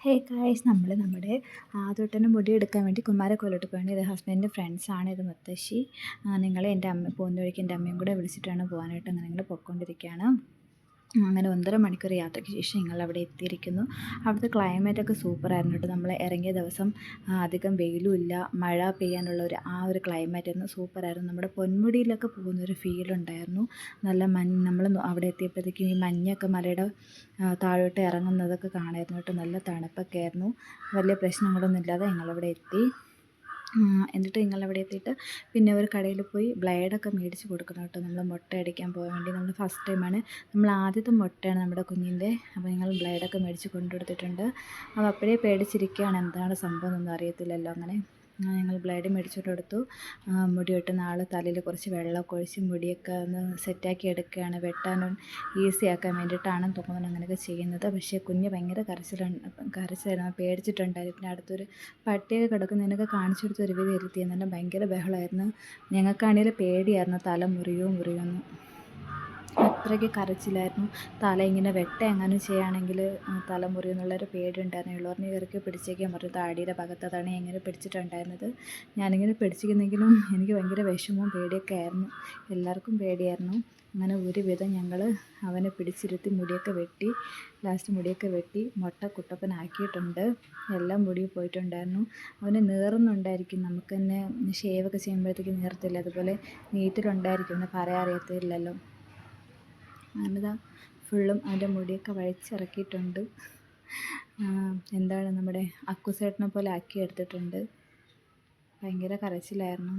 Hey guys നമ്മൾ നമ്മുടെ ആദ്യട്ടന് മുടി എടുക്കാൻ വേണ്ടി കുമാര കുമാരക്കോലോട്ട് പോകണം ഇത് ഹസ്ബൻഡിന്റെ ഫ്രണ്ട്സാണ് ഇത് മുത്തശ്ശി. നിങ്ങൾ എന്റെ അമ്മ പോകുന്ന വഴിക്ക് എന്റെ അമ്മയും കൂടെ വിളിച്ചിട്ടാണ് പോകാനായിട്ട് അങ്ങനെ നിങ്ങൾ പൊയ്ക്കൊണ്ടിരിക്കുകയാണ്. അങ്ങനെ ഒന്നര മണിക്കൂർ യാത്രയ്ക്ക് ശേഷം ഞങ്ങൾ അവിടെ എത്തിയിരിക്കുന്നു. അവിടുത്തെ ക്ലൈമറ്റൊക്കെ സൂപ്പറായിരുന്നു കേട്ടോ. നമ്മൾ ഇറങ്ങിയ ദിവസം അധികം വെയിലും ഇല്ല മഴ പെയ്യാനുള്ള ഒരു ആ ഒരു ക്ലൈമറ്റ് ആയിരുന്നു. സൂപ്പറായിരുന്നു നമ്മുടെ പൊന്മുടിയിലൊക്കെ ഫീൽ ഉണ്ടായിരുന്നു. നല്ല മഞ്ഞ് നമ്മൾ അവിടെ എത്തിയപ്പോഴത്തേക്കും ഈ മഞ്ഞൊക്കെ മലയുടെ താഴോട്ട് ഇറങ്ങുന്നതൊക്കെ കാണായിരുന്നു കേട്ടോ. നല്ല തണുപ്പൊക്കെ ആയിരുന്നു. വലിയ പ്രശ്നങ്ങളൊന്നും ഇല്ലാതെ ഞങ്ങളവിടെ എത്തി. എന്നിട്ട് നിങ്ങളവിടെ എത്തിയിട്ട് പിന്നെ ഒരു കടയിൽ പോയി ബ്ലേഡൊക്കെ മേടിച്ച് കൊടുക്കണം കേട്ടോ. നമ്മൾ മുട്ട അടിക്കാൻ പോകാൻ വേണ്ടി. നമ്മൾ ഫസ്റ്റ് ടൈമാണ് നമ്മൾ ആദ്യത്തെ മുട്ടയാണ് നമ്മുടെ കുഞ്ഞിന്റെ. അപ്പോൾ നിങ്ങൾ ബ്ലേഡൊക്കെ മേടിച്ച് കൊണ്ടുകൊടുത്തിട്ടുണ്ട്. അപ്പോൾ അപ്പോഴേ പേടിച്ചിരിക്കുകയാണ്. എന്താണ് സംഭവം എന്നൊന്നും അറിയത്തില്ലല്ലോ അങ്ങനെ. ഞങ്ങൾ ബ്ലേഡ് മേടിച്ചിട്ട് കൊടുത്തു മുടി വെട്ടുന്ന ആൾ തലയിൽ കുറച്ച് വെള്ളമൊക്കെ ഒഴിച്ച് മുടിയൊക്കെ ഒന്ന് സെറ്റാക്കി എടുക്കുകയാണ്. വെട്ടാനും ഈസി ആക്കാൻ വേണ്ടിയിട്ടാണെന്ന് തോന്നുന്നു അങ്ങനെയൊക്കെ ചെയ്യുന്നത്. പക്ഷേ കുഞ്ഞ് ഭയങ്കര കരച്ചിലുണ്ട് കരച്ചിലായിരുന്നു. പേടിച്ചിട്ടുണ്ടായിരുന്നു. പിന്നെ അടുത്തൊരു പട്ടിയൊക്കെ കിടക്കുന്നതിനൊക്കെ കാണിച്ചു കൊടുത്ത് ഒരു വിധം എന്നാലും ഭയങ്കര ബഹളമായിരുന്നു. ഞങ്ങൾക്കാണെങ്കിൽ പേടിയായിരുന്നു. തല മുറിയോ മുറിയുമെന്ന് അത്രയ്ക്ക് കരച്ചിലായിരുന്നു. തല ഇങ്ങനെ വെട്ട എങ്ങനെ ചെയ്യുകയാണെങ്കിൽ തല മുറിയെന്നുള്ളൊരു പേടിയുണ്ടായിരുന്നു. ഉള്ളവറിനെ ഇറക്കി പിടിച്ചേക്കാൻ പറഞ്ഞു. താടിയുടെ ഭാഗത്താണ് ഇങ്ങനെ പിടിച്ചിട്ടുണ്ടായിരുന്നത്. ഞാനിങ്ങനെ പിടിച്ചിരുന്നെങ്കിലും എനിക്ക് ഭയങ്കര വിഷമവും പേടിയൊക്കെ ആയിരുന്നു. എല്ലാവർക്കും പേടിയായിരുന്നു. അങ്ങനെ ഒരുവിധം ഞങ്ങൾ അവനെ പിടിച്ചിരുത്തി മുടിയൊക്കെ വെട്ടി ലാസ്റ്റ് മുടിയൊക്കെ വെട്ടി മുട്ട കുട്ടപ്പനാക്കിയിട്ടുണ്ട്. എല്ലാം മുടി പോയിട്ടുണ്ടായിരുന്നു. അവന് നീറുന്നുണ്ടായിരിക്കും. നമുക്ക് തന്നെ ഷേവൊക്കെ ചെയ്യുമ്പോഴത്തേക്ക് നീർത്തില്ല അതുപോലെ നീറ്റിലുണ്ടായിരിക്കും. എന്ന് പറയാൻ അറിയത്തില്ലല്ലോ അങ്ങനെതാ ഫുള്ളും അതിന്റെ മുടിയൊക്കെ വഴിച്ചിറക്കിയിട്ടുണ്ട്. എന്താണ് നമ്മുടെ അക്കുസേട്ടനെ പോലെ ആക്കി എടുത്തിട്ടുണ്ട് ഭയങ്കര കരച്ചിലായിരുന്നു.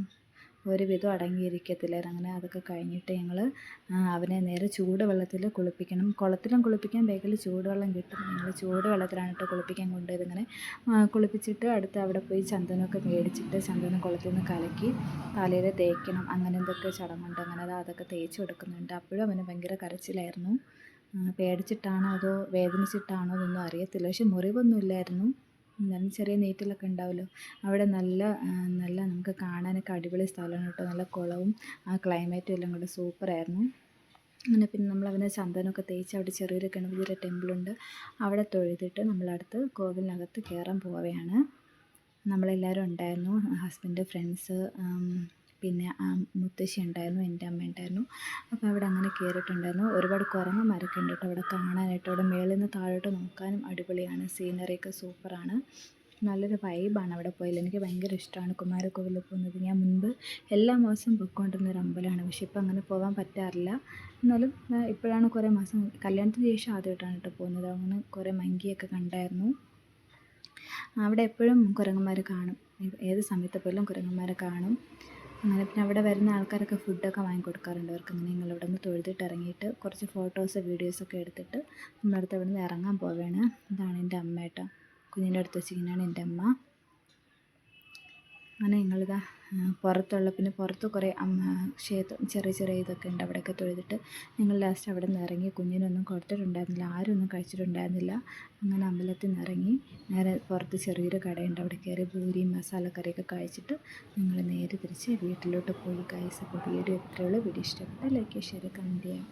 ഒരുവിധം അടങ്ങിയിരിക്കത്തില്ലായിരുന്നു അങ്ങനെ അതൊക്കെ കഴിഞ്ഞിട്ട് ഞങ്ങൾ അവനെ നേരെ ചൂടുവെള്ളത്തിൽ കുളിപ്പിക്കണം. കുളത്തിലും കുളിപ്പിക്കാൻ ബേക്കിൽ ചൂടുവെള്ളം കിട്ടും. ഞങ്ങൾ ചൂടുവെള്ളത്തിലാണ് കേട്ടോ കുളിപ്പിക്കാൻ കൊണ്ടുപോയത്. ഇങ്ങനെ കുളിപ്പിച്ചിട്ട് അടുത്ത് അവിടെ പോയി ചന്ദനമൊക്കെ മേടിച്ചിട്ട് ചന്ദനം കുളത്തിൽ നിന്ന് കലക്കി തലയിൽ തേക്കണം. അങ്ങനെ എന്തൊക്കെ ചടങ്ങുണ്ട്. അങ്ങനെ അത് അതൊക്കെ തേച്ച് കൊടുക്കുന്നുണ്ട് അപ്പോഴും അവന് ഭയങ്കര കരച്ചിലായിരുന്നു. പേടിച്ചിട്ടാണോ അതോ വേദനിച്ചിട്ടാണോ എന്നൊന്നും അറിയത്തില്ല. പക്ഷെ മുറിവൊന്നും ഇല്ലായിരുന്നു. എന്നാലും ചെറിയ നീറ്റലൊക്കെ ഉണ്ടാവുമല്ലോ അവിടെ നല്ല നല്ല നമുക്ക് കാണാനൊക്കെ അടിപൊളി സ്ഥലമാണ് കേട്ടോ. നല്ല കുളവും ആ ക്ലൈമറ്റും എല്ലാം കൂടെ സൂപ്പറായിരുന്നു അങ്ങനെ പിന്നെ നമ്മൾ അവനെ ചന്ദനമൊക്കെ തേച്ച് അവിടെ ചെറിയൊരു ഗണപതിയുടെ ടെമ്പിളുണ്ട് അവിടെ തൊഴുതിട്ട് നമ്മളടുത്ത് കോവിലിനകത്ത് കയറാൻ പോവുകയാണ്. നമ്മളെല്ലാവരും ഉണ്ടായിരുന്നു ഹസ്ബൻഡ് ഫ്രണ്ട്സ് പിന്നെ ആ മുത്തശ്ശി ഉണ്ടായിരുന്നു എന്റെ അമ്മ ഉണ്ടായിരുന്നു. അപ്പോൾ അവിടെ അങ്ങനെ കയറിയിട്ടുണ്ടായിരുന്നു. ഒരുപാട് കുരങ്ങന്മാരൊക്കെ ഉണ്ട് കേട്ടോ അവിടെ കാണാനായിട്ട്. അവിടെ മേളിൽ നിന്ന് താഴോട്ട് നോക്കാനും അടിപൊളിയാണ്. സീനറിയൊക്കെ സൂപ്പറാണ് നല്ലൊരു വൈബാണ് അവിടെ പോയാൽ. എനിക്ക് ഭയങ്കര ഇഷ്ടമാണ് കുമാരക്കോവിൽ പോകുന്നത്. ഞാൻ മുൻപ് എല്ലാ മാസവും പോയിക്കൊണ്ടിരുന്ന ഒരു അമ്പലമാണ്. പക്ഷേ ഇപ്പം അങ്ങനെ പോകാൻ പറ്റാറില്ല. എന്നാലും ഇപ്പോഴാണ് കുറേ മാസം കല്യാണത്തിന് ശേഷം ആദ്യമായിട്ടാണ് കേട്ടോ പോകുന്നത്. അങ്ങനെ കുറേ മങ്കിയൊക്കെ കണ്ടായിരുന്നു. അവിടെ എപ്പോഴും കുരങ്ങന്മാർ കാണും. ഏത് സമയത്ത് പോലും കുരങ്ങന്മാരെ കാണും. അങ്ങനെ പിന്നെ അവിടെ വരുന്ന ആൾക്കാരൊക്കെ ഫുഡൊക്കെ വാങ്ങി കൊടുക്കാറുണ്ട് അവർക്ക് അങ്ങനെ ഞങ്ങൾ ഇവിടെ നിന്ന് തൊഴുതിട്ട് ഇറങ്ങിയിട്ട് കുറച്ച് ഫോട്ടോസ് വീഡിയോസൊക്കെ എടുത്തിട്ട് നമ്മളടുത്ത് ഇവിടെ നിന്ന് ഇറങ്ങാൻ പോവുകയാണ് ഇതാണ് എന്റെ അമ്മ കേട്ടോ കുഞ്ഞിന്റെ അടുത്ത് വെച്ചിരിക്കുന്നതാണ് എന്റെ അമ്മ. അങ്ങനെ ഞങ്ങളിതാ പുറത്തുള്ള പിന്നെ പുറത്ത് കുറേ അമ്മ ക്ഷേത്രം ചെറിയ ചെറിയ ഇതൊക്കെ ഉണ്ട്. അവിടെയൊക്കെ തൊഴുതിട്ട് ഞങ്ങൾ ലാസ്റ്റ് അവിടെ നിന്ന് ഇറങ്ങി. കുഞ്ഞിനൊന്നും കൊടുത്തിട്ടുണ്ടായിരുന്നില്ല. ആരും ഒന്നും കഴിച്ചിട്ടുണ്ടായിരുന്നില്ല. അങ്ങനെ അമ്പലത്തിൽ നിന്ന് ഇറങ്ങി. നേരെ പുറത്ത് ചെറിയൊരു കടയുണ്ട്. അവിടെ കയറി പൂരിയും മസാലക്കറിയൊക്കെ കഴിച്ചിട്ട് ഞങ്ങൾ നേരെ തിരിച്ച് വീട്ടിലോട്ട് പോയി. കൈസ് അപ്പോൾ വീഡിയോ എത്രയുള്ളൂ വീഡിയോ ഇഷ്ടപ്പെട്ട ലൈക്ക് ഷെയർ കമന്റ് ചെയ്യാം.